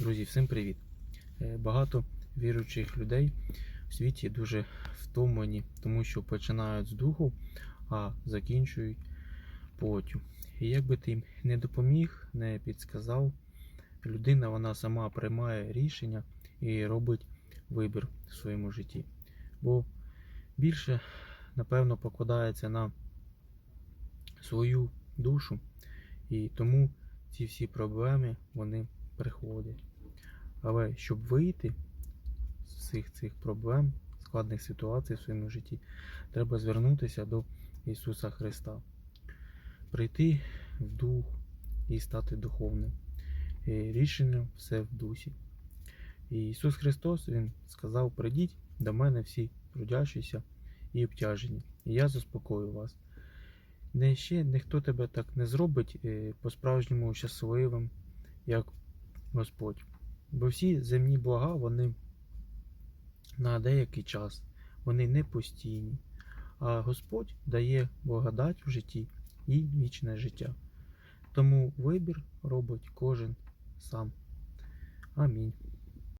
Друзі, всім привіт! Е, Багато віруючих людей в світі дуже втомлені, тому що починають з духу, а закінчують плоттю. І як би ти їм не допоміг, не підсказав, людина вона сама приймає рішення і робить вибір в своєму житті. Бо більше, напевно, покладається на свою душу, і тому ці всі проблеми вони приходять. Але щоб вийти з всіх цих проблем, складних ситуацій в своєму житті, треба звернутися до Ісуса Христа, прийти в дух і стати духовним. І рішення все в дусі. І Ісус Христос Він сказав: прийдіть до мене всі трудящіся і обтяжені, і я заспокою вас. Не ще ніхто тебе так не зробить е, по-справжньому щасливим, як Господь. Бо всі земні блага, вони на деякий час, вони не постійні. А Господь дає благодать в житті і вічне життя. Тому вибір робить кожен сам. Амінь.